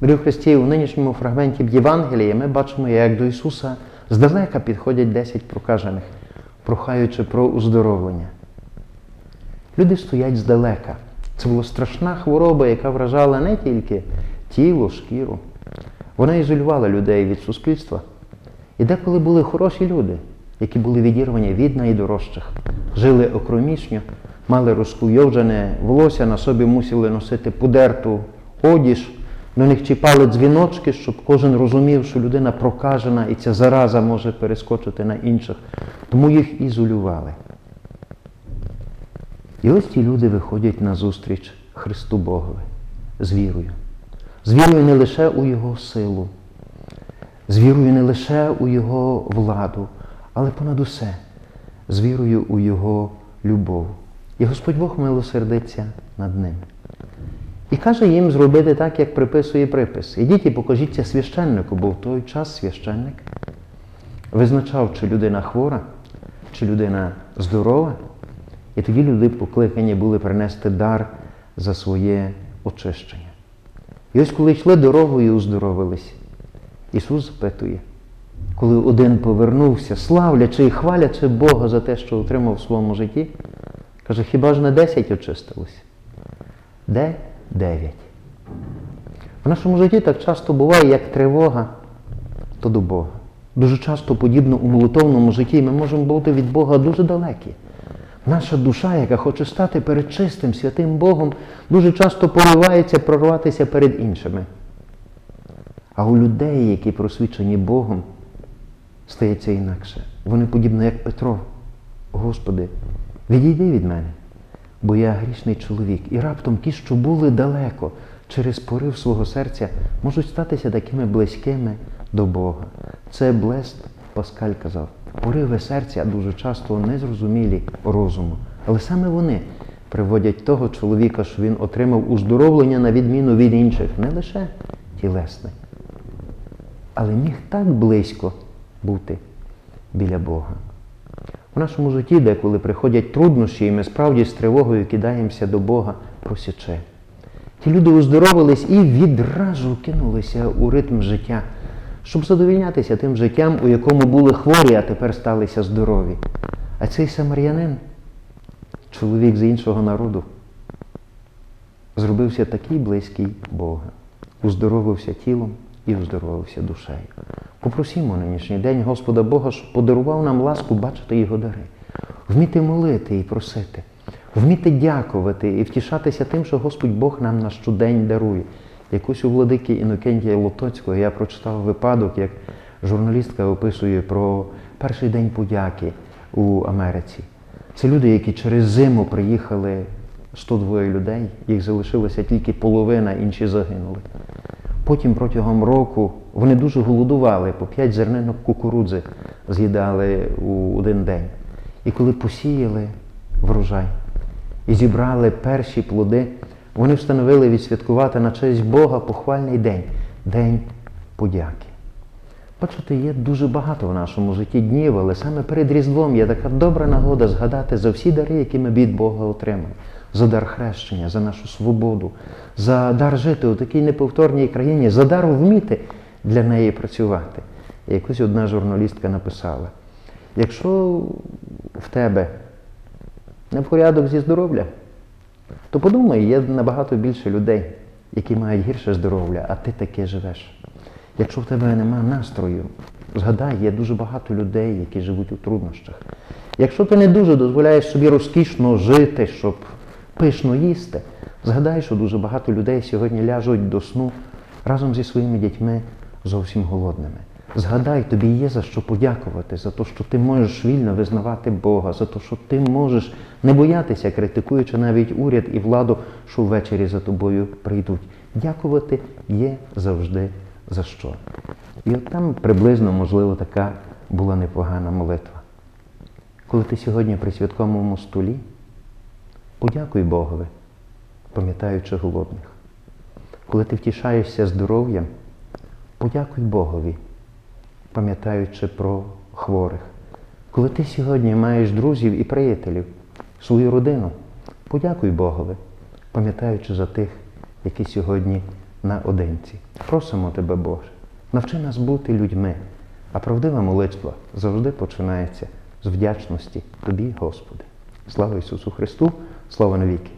Дорогі Христі, у нинішньому фрагменті Євангелія ми бачимо, як до Ісуса здалека підходять 10 прокажених, прохаючи про уздоровлення. Люди стоять здалека. Це була страшна хвороба, яка вражала не тільки тіло, шкіру. Вона ізолювала людей від суспільства. І деколи були хороші люди, які були відірвані від найдорожчих, жили окромішньо, мали розкуйовджене волосся, на собі мусили носити подерту одіж, до них чіпали дзвіночки, щоб кожен розумів, що людина прокажена і ця зараза може перескочити на інших. Тому їх ізолювали. І ось ті люди виходять на зустріч Христу Богові з вірою. З вірою не лише у Його силу, з вірою не лише у Його владу, але понад усе, з вірою у Його любов. І Господь Бог милосердиться над ними. І каже їм зробити так, як приписує припис. Ідіть і покажіться священнику, бо в той час священник визначав, чи людина хвора, чи людина здорова. І тоді люди покликані були принести дар за своє очищення. І ось коли йшли дорогою, оздоровились, Ісус запитує, коли один повернувся, славлячи і хвалячи Бога за те, що отримав в своєму житті, каже, хіба ж не десять очистилось? Де дев'ять? В нашому житті так часто буває, як тривога, то до Бога. Дуже часто, подібно у молитовному житті, ми можемо бути від Бога дуже далекі. Наша душа, яка хоче стати перед чистим, святим Богом, дуже часто поривається прорватися перед іншими. А у людей, які просвічені Богом, стається інакше. Вони подібні, як Петро. Господи, відійди від мене, бо я грішний чоловік. І раптом ті, що були далеко, через порив свого серця, можуть статися такими близькими до Бога. Це Блест Паскаль казав. Пориви серця дуже часто незрозумілі розуму. Але саме вони приводять того чоловіка, що він отримав уздоровлення на відміну від інших, не лише тілесне, але міг так близько бути біля Бога. У нашому житті, деколи приходять труднощі, і ми справді з тривогою кидаємося до Бога, просячи. Ті люди оздоровились і відразу кинулися у ритм життя, щоб задовільнятися тим життям, у якому були хворі, а тепер сталися здорові. А цей самарянин, чоловік з іншого народу, зробився такий близький Бога, уздоровився тілом і уздоровився душею. Попросімо нинішній день Господа Бога, щоб подарував нам ласку бачити Його дари, вміти молити і просити, вміти дякувати і втішатися тим, що Господь Бог нам на щодень дарує. Якось у владики Інокентія Лотоцького я прочитав випадок, як журналістка описує про перший день подяки у Америці. Це люди, які через зиму приїхали 102 людей, їх залишилося тільки половина, інші загинули. Потім протягом року вони дуже голодували, по 5 зернинок кукурудзи з'їдали у один день. І коли посіяли врожай і зібрали перші плоди, вони встановили відсвяткувати на честь Бога похвальний день День подяки. Бачите, є дуже багато в нашому житті днів, але саме перед Різдвом є така добра нагода згадати за всі дари, які ми від Бога отримали. За дар хрещення, за нашу свободу, за дар жити у такій неповторній країні, за дар вміти для неї працювати. І якось одна журналістка написала: якщо в тебе не в порядок зі здоров'я, то подумай, є набагато більше людей, які мають гірше здоров'я, а ти таке живеш. Якщо в тебе немає настрою, згадай, є дуже багато людей, які живуть у труднощах. Якщо ти не дуже дозволяєш собі розкішно жити, щоб пишно їсти, згадай, що дуже багато людей сьогодні ляжуть до сну разом зі своїми дітьми зовсім голодними. Згадай, тобі є за що подякувати, за те, що ти можеш вільно визнавати Бога, за те, що ти можеш не боятися, критикуючи навіть уряд і владу, що ввечері за тобою прийдуть. Дякувати є завжди за що. І от там приблизно, можливо, така була непогана молитва. Коли ти сьогодні при святковому столі, подякуй Богові, пам'ятаючи голодних. Коли ти втішаєшся здоров'ям, подякуй Богові, пам'ятаючи про хворих. Коли ти сьогодні маєш друзів і приятелів, свою родину, подякуй Богові, пам'ятаючи за тих, які сьогодні наодинці. Просимо Тебе, Боже, навчи нас бути людьми, а правдива молитва завжди починається з вдячності Тобі, Господи. Слава Ісусу Христу, слава навіки!